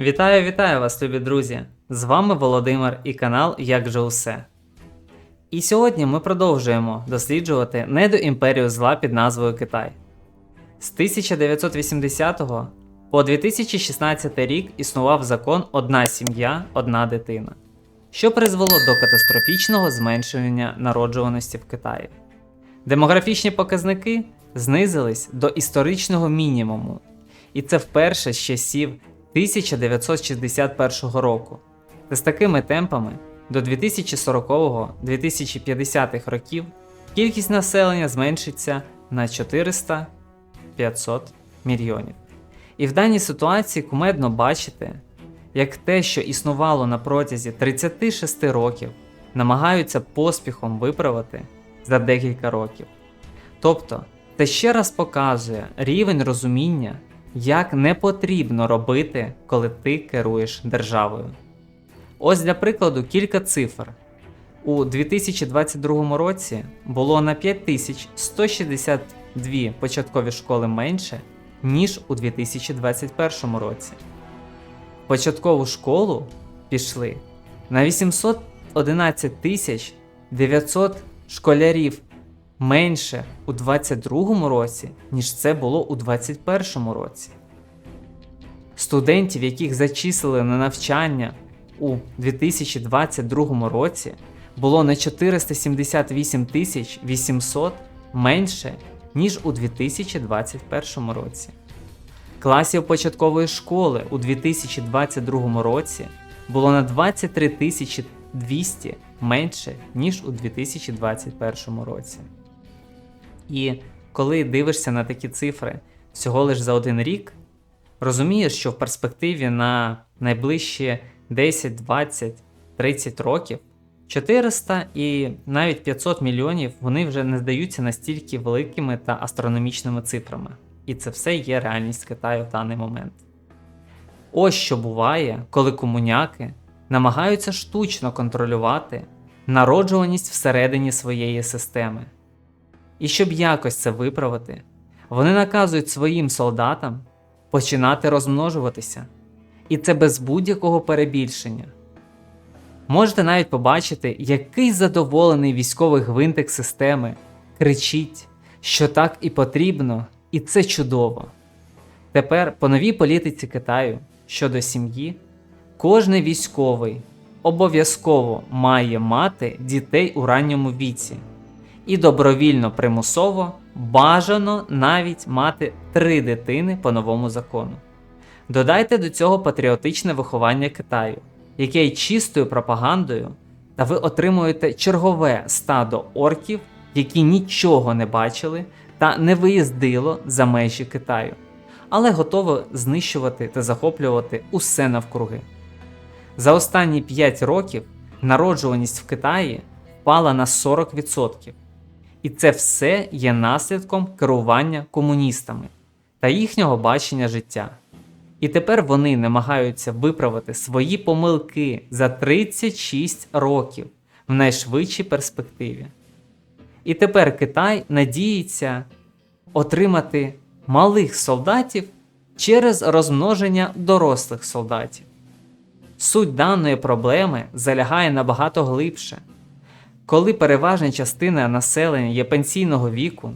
Вітаю, вітаю вас, любі друзі! З вами Володимир і канал Як же усе. І сьогодні ми продовжуємо досліджувати недоімперію зла під назвою Китай. З 1980 по 2016 рік існував закон Одна сім'я, одна дитина, що призвело до катастрофічного зменшення народжуваності в Китаї. Демографічні показники знизились до історичного мінімуму, і це вперше з часів 1961 року. Та з такими темпами до 2040-2050 років кількість населення зменшиться на 400-500 мільйонів. І в даній ситуації кумедно бачити, як те, що існувало на протязі 36 років, намагаються поспіхом виправити за декілька років. Тобто, це ще раз показує рівень розуміння, як не потрібно робити, коли ти керуєш державою. Ось для прикладу кілька цифр. У 2022 році було на 5162 початкові школи менше, ніж у 2021 році. Початкову школу пішли на 811 тисяч 900 школярів менше у 2022 році, ніж це було у 2021 році. Студентів, яких зачислили на навчання у 2022 році, було на 478 тисяч 800 менше, ніж у 2021 році. Класів початкової школи у 2022 році було на 23 тисячі 200 менше, ніж у 2021 році. І коли дивишся на такі цифри всього лише за один рік, розумієш, що в перспективі на найближчі 10, 20, 30 років 400 і навіть 500 мільйонів вони вже не здаються настільки великими та астрономічними цифрами. І це все є реальність Китаю в даний момент. Ось що буває, коли комуняки намагаються штучно контролювати народжуваність всередині своєї системи. І щоб якось це виправити, вони наказують своїм солдатам починати розмножуватися. І це без будь-якого перебільшення. Можете навіть побачити, який задоволений військовий гвинтик системи кричить, що так і потрібно, і це чудово. Тепер, по новій політиці Китаю щодо сім'ї, кожний військовий обов'язково має мати дітей у ранньому віці і добровільно примусово бажано навіть мати три дитини по новому закону. Додайте до цього патріотичне виховання Китаю, яке є чистою пропагандою, та ви отримуєте чергове стадо орків, які нічого не бачили та не виїздило за межі Китаю, але готове знищувати та захоплювати усе навкруги. За останні 5 років народжуваність в Китаї впала на 40%. І це все є наслідком керування комуністами та їхнього бачення життя. І тепер вони намагаються виправити свої помилки за 36 років в найшвидшій перспективі. І тепер Китай надіється отримати малих солдатів через розмноження дорослих солдатів. Суть даної проблеми залягає набагато глибше. Коли переважна частина населення є пенсійного віку,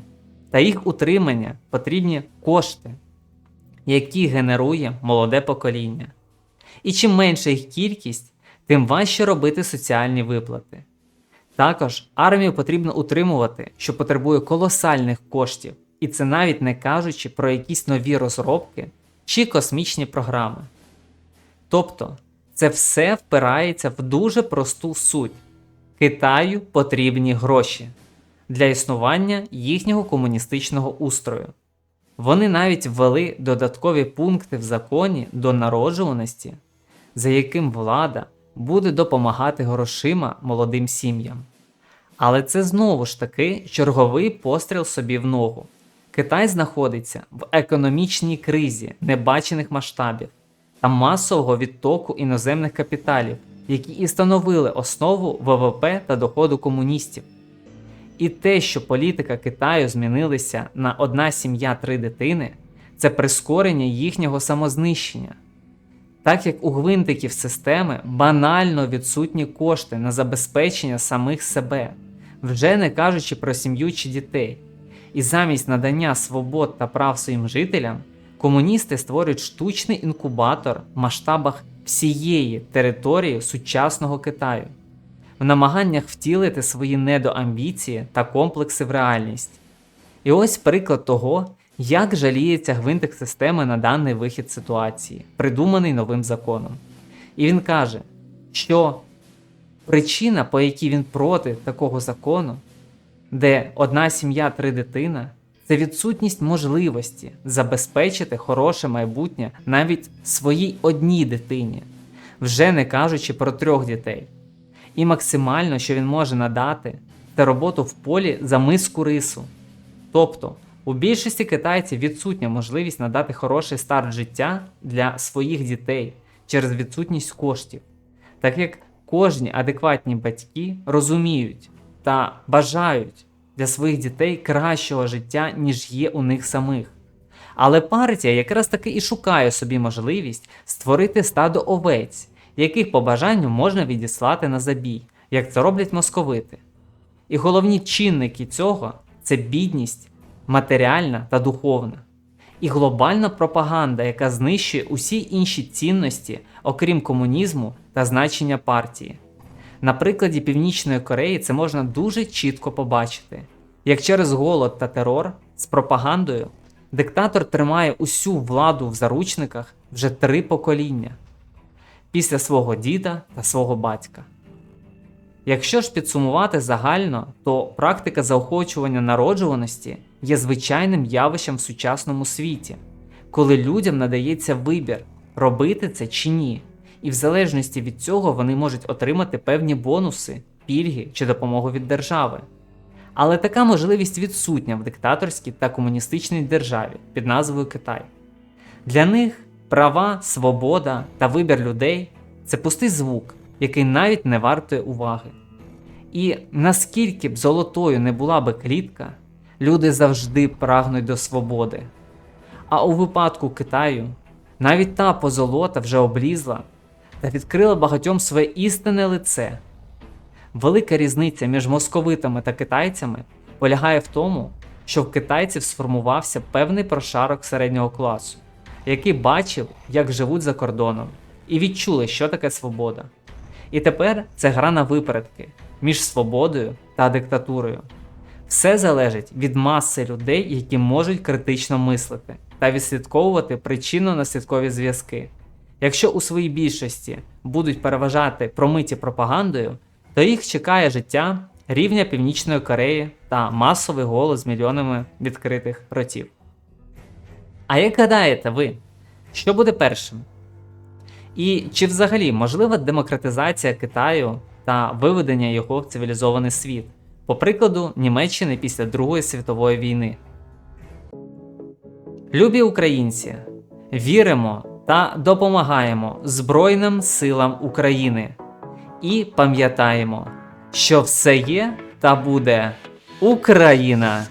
та їх утримання потрібні кошти, які генерує молоде покоління. І чим менша їх кількість, тим важче робити соціальні виплати. Також армію потрібно утримувати, що потребує колосальних коштів, і це навіть не кажучи про якісь нові розробки чи космічні програми. Тобто, це все впирається в дуже просту суть. Китаю потрібні гроші для існування їхнього комуністичного устрою. Вони навіть ввели додаткові пункти в законі до народжуваності, за яким влада буде допомагати грошима молодим сім'ям. Але це знову ж таки черговий постріл собі в ногу. Китай знаходиться в економічній кризі небачених масштабів та масового відтоку іноземних капіталів які і становили основу ВВП та доходу комуністів. І те, що політика Китаю змінилася на одна сім'я три дитини, це прискорення їхнього самознищення. так як у гвинтиків системи банально відсутні кошти на забезпечення самих себе, вже не кажучи про сім'ю чи дітей. І замість надання свобод та прав своїм жителям, комуністи створюють штучний інкубатор в масштабах всієї території сучасного Китаю в намаганнях втілити свої недоамбіції та комплекси в реальність. І ось приклад того, як жаліється гвинтик системи на даний вихід ситуації, придуманий новим законом. І він каже, що причина, по якій він проти такого закону, де одна сім'я, три дитина, це відсутність можливості забезпечити хороше майбутнє навіть своїй одній дитині, вже не кажучи про трьох дітей. І максимально, що він може надати, це роботу в полі за миску рису. Тобто, у більшості китайців відсутня можливість надати хороший старт життя для своїх дітей через відсутність коштів, так як кожні адекватні батьки розуміють та бажають для своїх дітей кращого життя, ніж є у них самих. Але партія якраз таки і шукає собі можливість створити стадо овець, яких по бажанню можна відіслати на забій, як це роблять московити. І головні чинники цього це бідність, матеріальна та духовна, і глобальна пропаганда, яка знищує усі інші цінності, окрім комунізму та значення партії. На прикладі Північної Кореї це можна дуже чітко побачити, як через голод та терор з пропагандою диктатор тримає усю владу в заручниках вже три покоління. Після свого діда та свого батька. Якщо ж підсумувати загально, то практика заохочування народжуваності є звичайним явищем в сучасному світі, коли людям надається вибір, робити це чи ні, і в залежності від цього вони можуть отримати певні бонуси, пільги чи допомогу від держави. Але така можливість відсутня в диктаторській та комуністичній державі під назвою Китай. Для них права, свобода та вибір людей це пустий звук, який навіть не вартує уваги. І наскільки б золотою не була би клітка, люди завжди прагнуть до свободи. А у випадку Китаю навіть та позолота вже облізла та відкрила багатьом своє істинне лице. Велика різниця між московитами та китайцями полягає в тому, що в китайців сформувався певний прошарок середнього класу, який бачив, як живуть за кордоном, і відчули, що таке свобода. І тепер це гра на випередки між свободою та диктатурою. Все залежить від маси людей, які можуть критично мислити та відслідковувати причинно-наслідкові зв'язки. Якщо у своїй більшості будуть переважати промиті пропагандою, то їх чекає життя рівня Північної Кореї та масовий голос з мільйонами відкритих ротів. А як гадаєте ви, що буде першим? І чи взагалі можлива демократизація Китаю та виведення його в цивілізований світ, по прикладу Німеччини після Другої світової війни? Любі українці, віримо та допомагаємо Збройним силам України і пам'ятаємо, що все є та буде Україна!